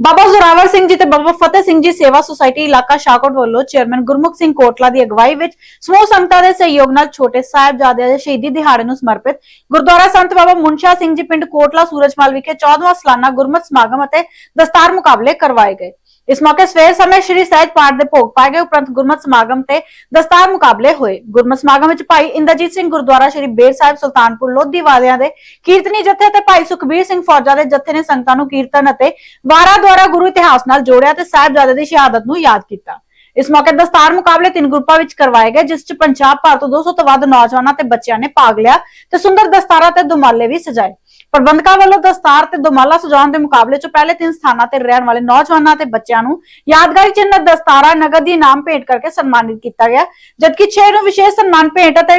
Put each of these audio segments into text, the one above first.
ਬਾਬਾ ਜ਼ੋਰਾਵਰ ਸਿੰਘ ਜੀ ਤੇ ਬਾਬਾ ਫਤਿਹ ਸਿੰਘ ਜੀ ਸੇਵਾ ਸੁਸਾਇਟੀ ਇਲਾਕਾ ਸ਼ਾਹਕੋਟ ਵੱਲੋਂ ਚੇਅਰਮੈਨ ਗੁਰਮੁਖ ਸਿੰਘ ਕੋਟਲਾ ਦੀ ਅਗਵਾਈ ਵਿੱਚ ਸਮੂਹ ਸੰਗਤਾਂ ਦੇ ਸਹਿਯੋਗ ਨਾਲ ਛੋਟੇ ਸਾਹਿਬਜ਼ਾਦਿਆਂ ਦੇ ਸ਼ਹੀਦੀ ਦਿਹਾੜੇ ਨੂੰ ਸਮਰਪਿਤ ਗੁਰਦੁਆਰਾ ਸੰਤ ਬਾਬਾ ਮੁਨਸ਼ਾ ਸਿੰਘ ਜੀ ਪਿੰਡ ਕੋਟਲਾ ਸੂਰਜਮਾਲ ਵਿਖੇ 14ਵਾਂ ਸਾਲਾਨਾ ਗੁਰਮਤਿ ਸਮਾਗਮ ਅਤੇ ਦਸਤਾਰ ਮੁਕਾਬਲੇ ਕਰਵਾਏ ਗਏ। ਇਸ ਮੌਕੇ ਸਵੇਰ ਸਮੇਂ ਸ਼੍ਰੀ ਸਹਿਜ ਪਾਠ ਦੇ ਭੋਗ ਪਾਏ ਗਏ, ਉਪਰੰਤ ਗੁਰਮਤਿ ਸਮਾਗਮ ਤੇ ਦਸਤਾਰ ਮੁਕਾਬਲੇ ਹੋਏ। ਗੁਰਮਤਿ ਸਮਾਗਮ ਵਿੱਚ ਭਾਈ ਇੰਦਰਜੀਤ ਸਿੰਘ ਗੁਰਦੁਆਰਾ ਸ਼੍ਰੀ ਬੇਰ ਸਾਹਿਬ ਸੁਲਤਾਨਪੁਰ ਲੋਧੀ ਵਾਲਿਆਂ ਦੇ ਕੀਰਤਨੀ ਜਥੇ ਤੇ ਭਾਈ ਸੁਖਬੀਰ ਸਿੰਘ ਫੌਜਾ ਦੇ ਜਥੇ ਨੇ ਸੰਗਤਾਂ ਨੂੰ ਕੀਰਤਨ ਅਤੇ ਵਾਰਾ ਦੁਆਰਾ ਗੁਰੂ ਇਤਿਹਾਸ ਨਾਲ ਜੋੜਿਆ ਤੇ ਸਾਹਿਬਜ਼ਾਦੇ ਦੀ ਸ਼ਹਾਦਤ ਨੂੰ ਯਾਦ ਕੀਤਾ। ਇਸ ਮੌਕੇ ਦਸਤਾਰ ਮੁਕਾਬਲੇ ਤਿੰਨ ਗਰੁੱਪਾਂ ਵਿੱਚ ਕਰਵਾਏ ਗਏ, ਜਿਸ 'ਚ ਪੰਜਾਬ ਭਰ ਤੋਂ 200 ਤੋਂ ਵੱਧ ਨੌਜਵਾਨਾਂ ਤੇ ਬੱਚਿਆਂ ਨੇ ਭਾਗ ਲਿਆ ਤੇ ਸੁੰਦਰ ਦਸਤਾਰਾਂ ਤੇ ਦੁਮਾਲੇ ਵੀ ਸਜਾਏ। ਪ੍ਰਬੰਧਕਾਂ ਵੱਲੋਂ ਦਸਤਾਰ ਤੇ ਦੁਮਾਲਾ ਸਜਾਉਣ ਦੇ ਮੁਕਾਬਲੇ 'ਚ ਪਹਿਲੇ ਤਿੰਨ ਸਥਾਨਾਂ ਤੇ ਰਹਿਣ ਵਾਲੇ ਨੌਜਵਾਨਾਂ ਤੇ ਬੱਚਿਆਂ ਨੂੰ ਯਾਦਗਾਰੀ ਚਿੰਨ੍ਹ ਦਸਤਾਰਾ ਨਗਦ ਇਨਾਮ ਭੇਟ ਕਰਕੇ ਸਨਮਾਨਿਤ ਕੀਤਾ ਗਿਆ। ਜਦਕਿ 6 ਨੂੰ ਵਿਸ਼ੇਸ਼ ਸਨਮਾਨ ਭੇਟ ਅਤੇ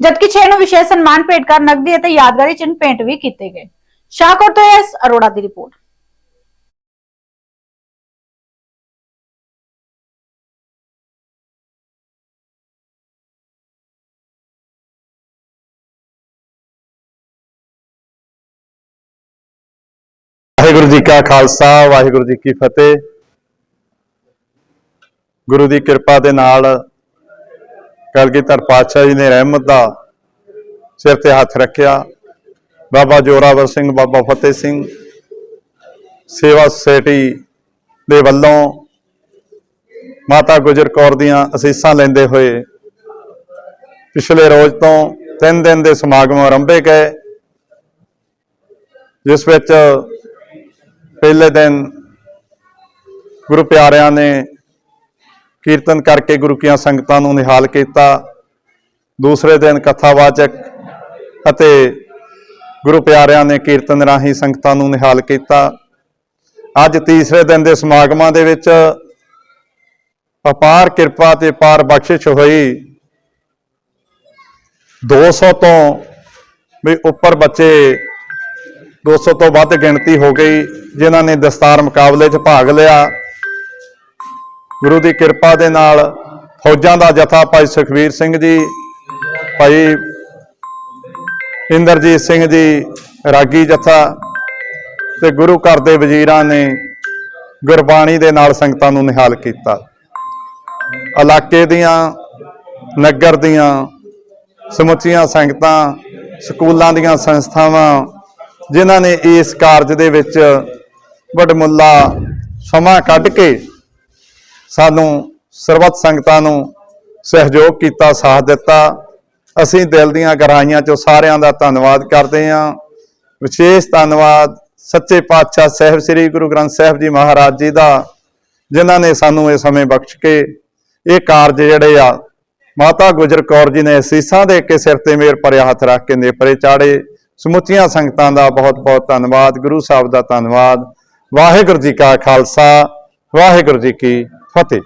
ਜਦਕਿ 6 ਨੂੰ ਵਿਸ਼ੇਸ਼ ਸਨਮਾਨ ਭੇਟ ਕਰ ਨਗਦੀ ਅਤੇ ਯਾਦਗਾਰੀ ਚਿੰਨ੍ਹ ਭੇਟ ਵੀ ਕੀਤੇ ਗਏ। ਸ਼ਾਹਕੋਟ ਤੋਂ ਐਸ ਅਰੋੜਾ ਦੀ ਰਿਪੋਰਟ। ਵਾਹਿਗੁਰੂ ਜੀ ਕਾ ਖਾਲਸਾ, ਵਾਹਿਗੁਰੂ ਜੀ ਕੀ ਫਤਿਹ। ਗੁਰੂ ਦੀ ਕਿਰਪਾ ਦੇ ਨਾਲ ਕਲਗੀਧਰ ਪਾਤਸ਼ਾਹ ਜੀ ਨੇ ਰਹਿਮਤ ਦਾ ਸਿਰ ਤੇ ਹੱਥ ਰੱਖਿਆ। ਬਾਬਾ ਜੋਰਾਵਰ ਸਿੰਘ, ਬਾਬਾ ਫਤਿਹ ਸਿੰਘ, ਸੇਵਾ ਸੁਸਾਇਟੀ ਦੇ ਵੱਲੋਂ ਮਾਤਾ ਗੁਜਰ ਕੌਰ ਦੀਆਂ ਅਸੀਸਾਂ ਲੈਂਦੇ ਹੋਏ ਪਿਛਲੇ ਰੋਜ਼ ਤੋਂ 3 ਦਿਨ ਦੇ ਸਮਾਗਮ ਆਰੰਭੇ ਗਏ, ਜਿਸ ਵਿੱਚ ਪਹਿਲੇ ਦਿਨ ਗੁਰੂ ਪਿਆਰਿਆਂ ਨੇ ਕੀਰਤਨ ਕਰਕੇ ਗੁਰੂ ਕੀਆਂ ਸੰਗਤਾਂ ਨੂੰ ਨਿਹਾਲ ਕੀਤਾ। ਦੂਸਰੇ ਦਿਨ ਕਥਾਵਾਚਕ ਅਤੇ ਗੁਰੂ ਪਿਆਰਿਆਂ ਨੇ ਕੀਰਤਨ ਰਾਹੀਂ ਸੰਗਤਾਂ ਨੂੰ ਨਿਹਾਲ ਕੀਤਾ। ਅੱਜ ਤੀਸਰੇ ਦਿਨ ਦੇ ਸਮਾਗਮਾਂ ਦੇ ਵਿੱਚ ਅਪਾਰ ਕਿਰਪਾ ਤੇ ਪਾਰ ਬਖਸ਼ਿਸ਼ ਹੋਈ। 200 ਤੋਂ ਵੀ ਉੱਪਰ ਬੱਚੇ 200 ਤੋਂ ਵੱਧ ਗਿਣਤੀ ਹੋ ਗਈ, ਜਿਨ੍ਹਾਂ ਨੇ ਦਸਤਾਰ ਮੁਕਾਬਲੇ 'ਚ ਭਾਗ ਲਿਆ। ਗੁਰੂ ਦੀ ਕਿਰਪਾ ਦੇ ਨਾਲ ਫੌਜਾਂ ਦਾ ਜਥਾ ਭਾਈ ਸੁਖਵੀਰ ਸਿੰਘ ਜੀ, ਭਾਈ ਇੰਦਰਜੀਤ ਸਿੰਘ ਜੀ, ਰਾਗੀ ਜਥਾ ਤੇ ਗੁਰੂ ਘਰ ਦੇ ਵਜ਼ੀਰਾਂ ਨੇ ਗੁਰਬਾਣੀ ਦੇ ਨਾਲ ਸੰਗਤਾਂ ਨੂੰ ਨਿਹਾਲ ਕੀਤਾ। ਇਲਾਕੇ ਦੀਆਂ, ਨਗਰ ਦੀਆਂ ਸਮੁੱਚੀਆਂ ਸੰਗਤਾਂ, ਸਕੂਲਾਂ ਦੀਆਂ ਸੰਸਥਾਵਾਂ ਜਿਨ੍ਹਾਂ ਨੇ ਇਸ ਕਾਰਜ ਦੇ ਵਿੱਚ ਵਡਮੁੱਲਾ ਸਮਾਂ ਕੱਢ ਕੇ ਸਾਨੂੰ ਸਰਬੱਤ ਸੰਗਤਾਂ ਨੂੰ ਸਹਿਯੋਗ ਕੀਤਾ, ਸਾਥ ਦਿੱਤਾ। ਅਸੀਂ ਦਿਲ ਦੀਆਂ ਗਹਿਰਾਈਆਂ ਚੋਂ ਸਾਰਿਆਂ ਦਾ ਧੰਨਵਾਦ ਕਰਦੇ ਹਾਂ। ਵਿਸ਼ੇਸ਼ ਧੰਨਵਾਦ ਸੱਚੇ ਪਾਤਸ਼ਾਹ ਸਾਹਿਬ, ਸ੍ਰੀ ਗੁਰੂ ਗ੍ਰੰਥ ਸਾਹਿਬ ਜੀ ਮਹਾਰਾਜ ਜੀ ਦਾ, ਜਿਨ੍ਹਾਂ ਨੇ ਸਾਨੂੰ ਇਹ ਸਮੇਂ ਬਖਸ਼ ਕੇ ਇਹ ਕਾਰਜ ਜਿਹੜੇ ਆ, ਮਾਤਾ ਗੁਜਰ ਕੌਰ ਜੀ ਨੇ ਅਸੀਸਾਂ ਦੇ ਕੇ ਸਿਰ ਤੇ ਮੇਰ ਭਰਿਆ, ਹੱਥ ਰੱਖ ਕੇ ਨੇਪਰੇ ਚਾੜੇ। ਸਮੁੱਚੀਆਂ ਸੰਗਤਾਂ ਦਾ ਬਹੁਤ ਬਹੁਤ ਧੰਨਵਾਦ, ਗੁਰੂ ਸਾਹਿਬ ਦਾ ਧੰਨਵਾਦ, ਵਾਹਿਗੁਰੂ ਜੀ ਕਾ ਖਾਲਸਾ, ਵਾਹਿਗੁਰੂ ਜੀ ਕੀ ਫਤਿਹ।